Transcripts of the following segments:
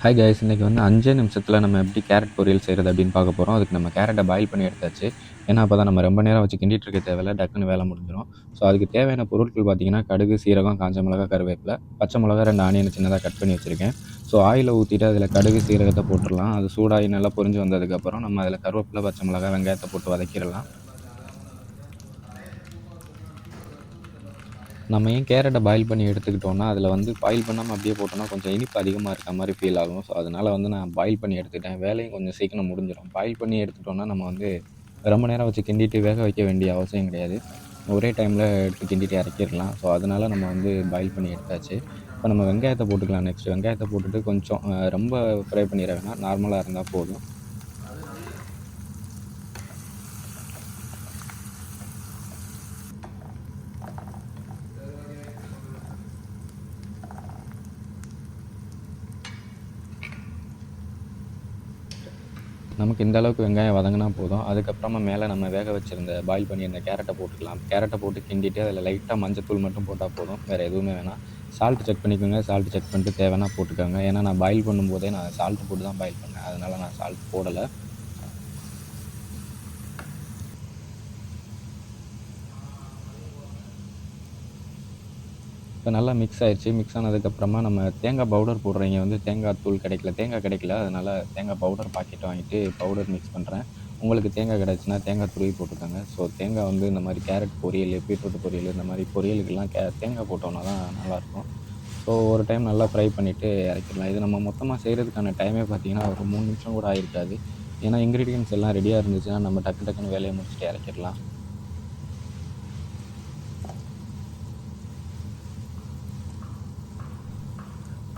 Hi guys இன்றைக்கி வந்து அஞ்சே நிமிஷத்தில் நம்ம எப்படி கேரட் பொரியல் செய்கிறது அப்படின்னு பார்க்க போகிறோம் அதுக்கு நம்ம கேரட்டை பாயில் பண்ணி எடுத்தாச்சு. ஏன்னா அப்போ தான் நம்ம ரொம்ப நேரம் வச்சு கிண்டிட்டு இருக்க தேவையில்ல. டக்குன்னு வேலை முடிஞ்சிடும் ஸோ அதுக்கு தேவையான பொருட்கள் பார்த்தீங்கன்னா கடுகு சீரகம் காஞ்ச மிளகா கருவேப்பிலை பச்சை மிளகா ரெண்டு ஆனியனை சின்னதாக கட் பண்ணி வச்சுருக்கேன். ஸோ ஆயில் ஊற்றிட்டு அதில் கடுகு சீரகத்தை போட்டுடலாம். அது சூடாகி நல்லா பொரிஞ்சு வந்ததுக்கப்புறம் நம்ம அதில் கருவேப்பிலை பச்சை மிளகா வெங்காயத்தை போட்டு வதக்கிடலாம். நம்ம ஏன் கேரட்டை பாயில் பண்ணி எடுத்துக்கிட்டோன்னா அதில் வந்து பாயில் பண்ணாமல் அப்படியே போட்டோம்னா கொஞ்சம் இனிப்பு அதிகமாக இருக்க மாதிரி ஃபீல் ஆகும். ஸோ அதனால் வந்து நான் பாயில் பண்ணி எடுத்துக்கிட்டேன். வேலையும் கொஞ்சம் சீக்கிரம் முடிஞ்சிடும். பாயில் பண்ணி எடுத்துட்டோன்னா நம்ம வந்து ரொம்ப நேரம் வச்சு கிண்டிட்டு வேக வைக்க வேண்டிய அவசியம் கிடையாது. ஒரே டைமில் எடுத்து கிண்டிட்டு இறக்கிடலாம். ஸோ அதனால் நம்ம வந்து பாயில் பண்ணி எடுத்தாச்சு. இப்போ நம்ம வெங்காயத்தை போட்டுக்கலாம். நெக்ஸ்ட் வெங்காயத்தை போட்டுட்டு கொஞ்சம் ரொம்ப ஃப்ரை பண்ணிட வேணாம். நார்மலாக இருந்தால் போதும். நமக்கு இந்த அளவுக்கு வெங்காயம் வதங்கினா போதும். அதுக்கப்புறமா மேலே நம்ம வேக வச்சுருந்த பாயில் பண்ணியிருந்த கேரட்டை போட்டுக்கலாம். கேரட்டை போட்டு கிண்டிட்டு அதில் லைட்டாக மஞ்சத்தூள் மட்டும் போட்டால் போதும். வேறு எதுவுமே வேணாம். சால்ட் செக் பண்ணிக்கோங்க. சால்ட் செக் பண்ணிட்டு தேவைன்னா போட்டுக்கோங்க. ஏன்னா நான் பாயில் பண்ணும்போதே நான் சால்ட் போட்டு தான் பாயில் பண்ணேன். அதனால் நான் சால்ட் போடலை. இப்போ நல்லா மிக்ஸ் ஆயிடுச்சு மிக்ஸ் ஆனதுக்கப்புறமா நம்ம தேங்காய் பவுடர் போடுறீங்க. வந்து தேங்காய் தூள் கிடைக்கல. தேங்காய் கிடைக்கல. அதனால் தேங்காய் பவுடர் பாக்கெட் வாங்கிட்டு பவுடர் மிக்ஸ் பண்ணுறேன் உங்களுக்கு தேங்காய் கிடச்சுன்னா தேங்காய் துருவி போட்டுருக்காங்க ஸோ தேங்காய் வந்து இந்த மாதிரி கேரட் பொரியல் பீட்ரூட் பொரியல் இந்த மாதிரி பொரியலுக்கெல்லாம் கே தேங்காய் போட்டோம்னா தான் நல்லாயிருக்கும். ஸோ ஒரு டைம் நல்லா ஃப்ரை பண்ணிவிட்டு இறக்கிடலாம். இது நம்ம மொத்தமாக செய்கிறதுக்கான டைமே பார்த்தீங்கன்னா ஒரு மூணு நிமிஷம் கூட ஆயிருக்காது. ஏன்னா இன்க்ரீடியன்ஸ் எல்லாம் ரெடியாக இருந்துச்சுன்னா நம்ம டக்கு டக்குன்னு வேலையை முடிச்சுட்டு இறக்கிடலாம்.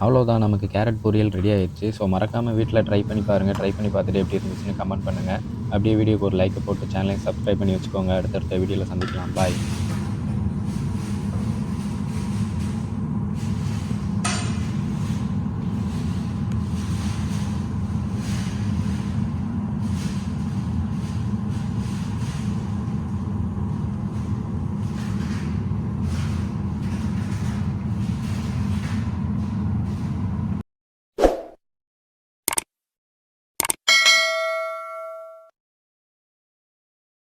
அவ்வளோதான் நமக்கு கேரட் பொரியல் ரெடி ஆகிடுச்சு ஸோ மறக்காமல் வீட்டில் ட்ரை பண்ணி பாருங்கள் ட்ரை பண்ணி பார்த்துட்டு எப்படி இருந்துச்சுன்னு கமெண்ட் பண்ணுங்கள் அப்படியே வீடியோக்கு ஒரு லைக்கை போட்டு சேனலையும் சப்ஸ்கிரைப் பண்ணி வச்சுக்கோங்க. அடுத்தடுத்த வீடியோவில் சந்திக்கலாம். பாய்